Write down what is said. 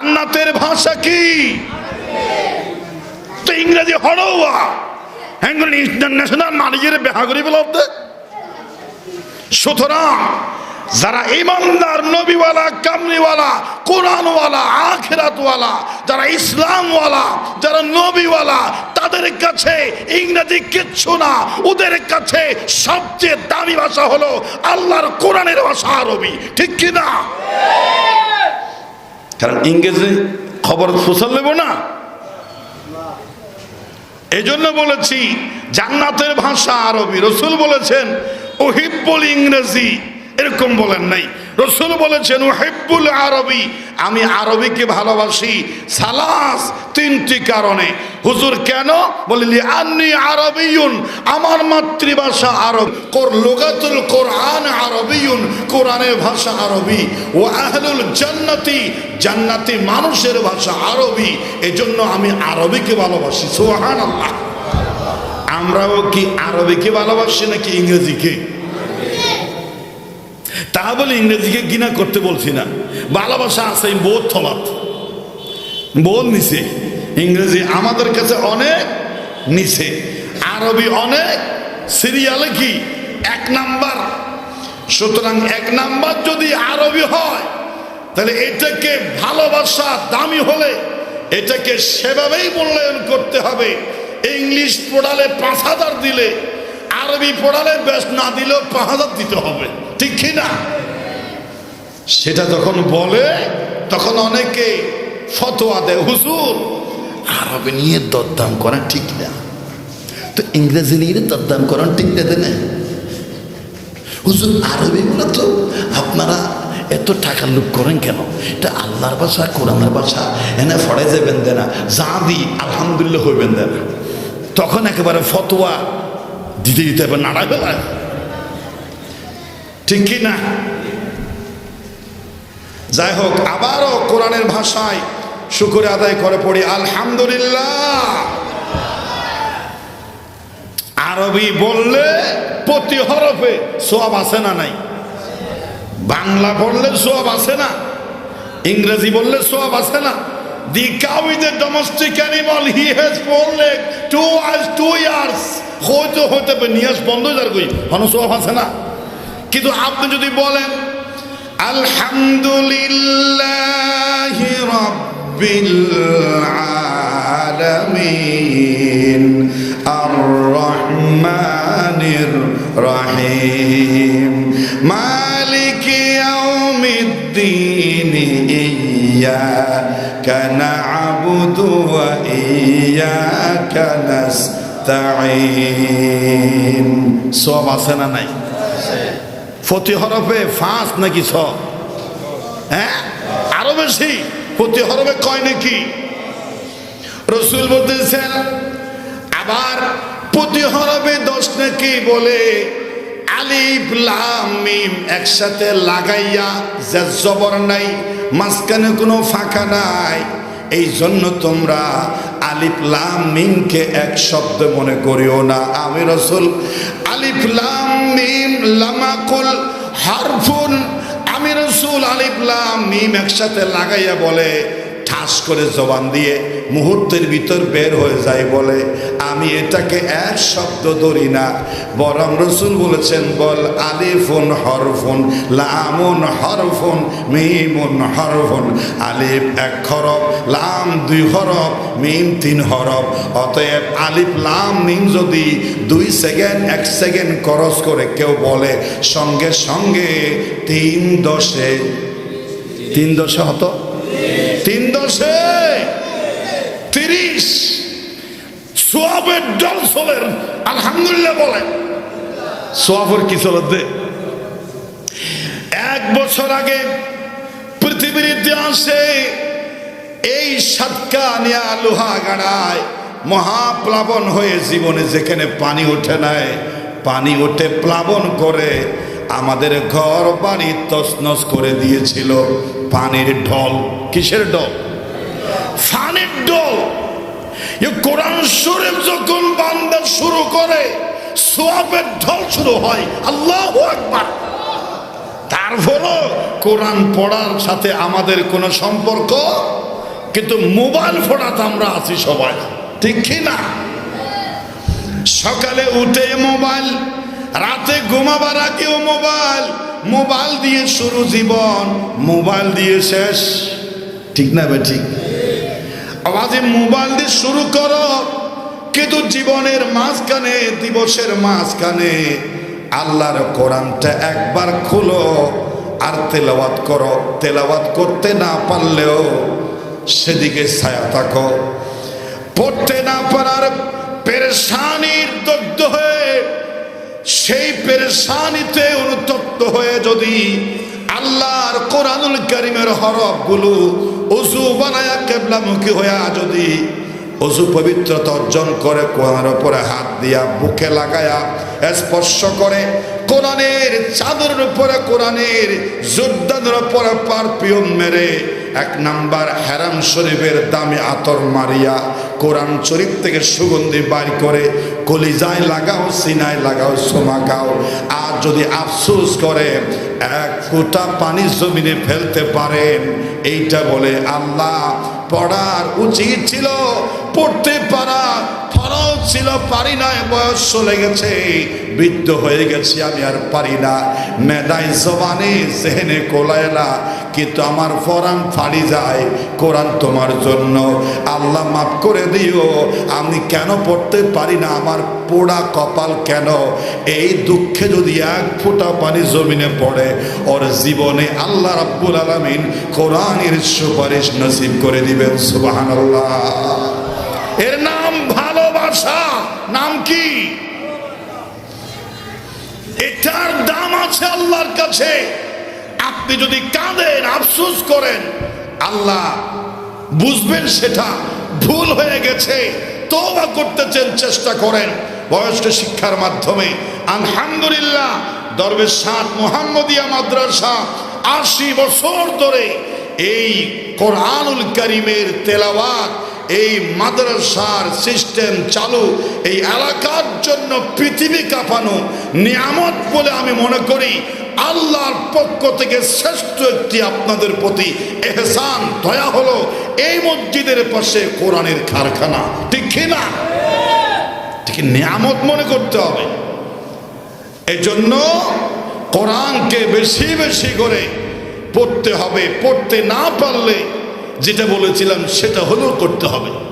জান্নাতের ভাষা কি? তো ইংরেজি হড়ৌয়া হ্যাঙ্গুল ইন্টারন্যাশনাল নারীদের বেহা করি বলতে সুতরাং, যারা ইমানদার, নবীওয়ালা কামরিওয়ালা কোরআনওয়ালা, আখেরাতওয়ালা, যারা ইসলামওয়ালা, যারা নবীওয়ালা, তাদের কাছে ইংরেজি কিচ্ছু না। ওদের কাছে সবচেয়ে দামি ভাষা হলো আল্লাহর কোরআনের ভাষা আরবি। ঠিক কি না? কারণ ইংরেজি খবর সোশ্যাল নেব না। এই জন্য বলেছি, জান্নাতের ভাষা আরবি। রসুল বলেছেন, ওহিব্বল ইংরেজি। এরকম বলেন নাই। রসুল বলেছেন ওহেব্বুল আরবি, আমি আরবিকে ভালোবাসি সালাস তিনটি কারণে। হুজুর, কেন? বলিলি আন্নি আরবিউন আমার মাতৃভাষা আরব। কোর লোগাতুল কোরআন আরবিউন কোরআনের ভাষা আরবি। ও আহলুল জান্নাতি জান্নাতি মানুষের ভাষা আরবি। এজন্য আমি আরবিকে ভালোবাসি। সোহান আল্লাহ আমরাও কি আরবিকে ভালোবাসি নাকি ইংরেজিকে? তা বলে ইংরেজিকে গিনা করতে বলছি না। ভালোবাসা আছে বোধ থমাত বোধ নিছে ইংরেজি আমাদের কাছে অনেক নিছে আরবি অনেক। সিরিয়ালে কি? এক নাম্বার। সুতরাং এক নাম্বার যদি আরবি হয়, তাহলে এটাকে ভালোবাসা দামি হলে এটাকে সেভাবেই মূল্যায়ন করতে হবে। ইংলিশ পড়ালে পাঁচ হাজার দিলে আরবি পড়ালে বেশ না দিলেও পাঁচ হাজার দিতে হবে। ঠিক না? সেটা যখন বলে, তখন অনেকে ফতোয়া দেয়, হুজুর, আরবি নিয়ে দরদাম করা ঠিক না। তো ইংরেজি নিয়ে দরদাম করা ঠিক না দেনে হুজুর আরবিগুলো তো আপনারা এত টাকার লোক করেন কেন? এটা আল্লাহর ভাষা, কোরআনের ভাষা, এনে ফড়ে যাবেন দেনা যা দি আলহামদুলিল্লাহ হইবেন দেনা। তখন একেবারে ফতোয়া দিতে দিতে হবে নাড়া বেলায় ঠিক কি না? যাই হোক আবারও কোরআনের ভাষায় শুকুরে আদায় করে পড়ি, আলহামদুলিল্লাহ। আরবি বললে প্রতি হরফে সব আছে না নাই? বাংলা পড়লে সব আছে না? ইংরেজি বললে সব আছে না? The cow is a domestic animal he has four leg two eyes two ears হইতে হইতে নিয়াস বন্ধ যার কই? হন সোয়াব আছে না। কিন্তু আপনি যদি বলেন, আলহামদুলিল্লাহ রব্বিল আর রহমানির রহিম, মালিক ইয়াউমিদ্দিন ইয়্যাকা না'বুদু ওয়া ইয়্যাকা নাস্তাঈন সব আছে না নাই? প্রতি হরফে ফাঁস নাকি ছ হ্যাঁ? বেশি। প্রতি হরফে কয় নাকি? রসুল বলতেছেন, আবার প্রতি হরফে দশ নাকি বলে, আলিফ লাম মিম একসাথে লাগাইয়া যে জবর নাই মাঝখানে কোনো ফাঁকা নাই। এই জন্য তোমরা আলিফ লাম মিমকে এক শব্দ মনে করিও না। আমি রসুল, আলিফ লাম মিম লামাকুল হারফুন। আমি রসুল, আলিফ লাম মিম একসাথে লাগাইয়া বলে ঠাস করে জবান দিয়ে মুহূর্তের ভিতর বের হয়ে যায় বলে, আমি এটাকে এক শব্দ ধরি না। বরং রসুল বলেছেন, বল আলিফুন হরফুন, লামুন হরফুন, মিমুন হরফুন। আলিফ এক হরফ, লাম দুই হরফ, মিম তিন হরফ। অতএব আলিফ, লাম, মিম যদি দুই সেকেন্ড, এক সেকেন্ড খরচ করে কেউ বলে, সঙ্গে সঙ্গে তিন দশে তিন দশে হতো? তিন দশে তিরিশ। সোয়াবের ডল চলেন, আলহামদুলিল্লাহ বলেন। সোয়াবের কি চলেন দে? এক বছর আগে পৃথিবীর ইতিহাসে এই সাতকা নিয়া লোহা গাড়ায় মহাপ্লাবন হয়ে জীবনে যেখানে পানি ওঠে নাই, পানি ওঠে প্লাবন করে আমাদের ঘর বাড়ি তসনস করে দিয়েছিল। পানির ঢল। কিসের ঢল? ফানির ঢল। কোরআন শরীফ যখন বান্দা শুরু করে, সোয়াবের ঢল শুরু হয়। আল্লাহ একবার তারপরও কোরআন পড়ার সাথে আমাদের কোনো সম্পর্ক? কিন্তু মোবাইল ফোনাতে আমরা আছি সবাই। ঠিক না? সকালে উঠে মোবাইল রাতে ঘুমাবার আগেও মোবাইল। মোবাইল দিয়ে শুরু জীবন, মোবাইল দিয়ে শেষ। ঠিক না বে ঠিক? আওয়াজে মোবাইল দিয়ে শুরু করো, কিন্তু জীবনের মাঝখানে, দিবসের মাঝখানে আল্লাহর কোরআনটা একবার খুলো আর তেলাওয়াত করো। তেলাওয়াত করতে না পারলেও সেদিকে ছায়া থাকো। পড়তে না পারার পেরেশানির দগ্ধ হয়ে সেই পেরেশানিতে অনুতপ্ত হয়ে যদি আল্লাহর কোরআনুল করিমের হরফগুলো অজু বানায়া কেবলামুখী হইয়া যদি অজু পবিত্রতা অর্জন করে, কোরআনের উপরে হাত দিয়া বুকে লাগায়া স্পর্শ করে, কোরআনের চাদরের উপরে, কোরআনের যোদ্ধাদের উপরে পারপিয়ম মেরে এক নাম্বার হ্যারাম শরীফের দামে আতর মারিয়া কোরআন শরীফ থেকে সুগন্ধি বাইর করে, কলিজায় লাগাও, সিনায় লাগাও সোমাকাও আর যদি আফসোস করে, এক ফোঁটা পানি জমিনে ফেলতে পারেন এইটা বলে আল্লাহ পড়ার উচিত ছিল, পড়তে পারা ছিল, পারি না বয়স চলে গেছে, বৃদ্ধ হয়ে গেছি আমি আর পারি না। মেদাই জবানে, জেহেনে কোলায়লা কিন্তু আমার ফরান ফাড়ি যায় কোরআন তোমার জন্য। আল্লাহ মাফ করে দিও, আমি কেন পড়তে পারি না, আমার পোড়া কপাল কেন? এই দুঃখে যদি এক ফোঁটা পানি জমিনে পড়ে, ওর জীবনে আল্লাহ রাব্বুল আলামিন কোরআনের সুপারিশ নসিব করে দিবেন, সুবহানাল্লাহ। এর ভালোবাসা নাম কি? এটার দাম আছে আল্লাহর কাছে। আপনি যদি কাঁদেন, আফসুস করেন, আল্লাহ বুঝবেন সেটা, ভুল হয়ে গেছে, তওবা করতেছেন চেষ্টা করেন। বয়স্ক শিক্ষার মাধ্যমে। আলহামদুলিল্লাহ, দরবেশ সাত মোহাম্মদিয়া মাদ্রাসা আশি বছর ধরে এই কোরআনুল করিমের তেলাওয়াত এই মাদ্রাসার সিস্টেম চালু, এই এলাকার জন্য পৃথিবী কাঁপানো নিয়ামত বলে আমি মনে করি, আল্লাহর পক্ষ থেকে শ্রেষ্ঠ একটি আপনাদের প্রতি এহসান, দয়া হলো এই মসজিদের পাশে কোরআনের কারখানা। ঠিক না? ঠিক নিয়ামত মনে করতে হবে? এই জন্য কোরআনকে বেশি বেশি করে পড়তে হবে, পড়তে না পারলে যেটা বলেছিলাম সেটা হলেও করতে হবে।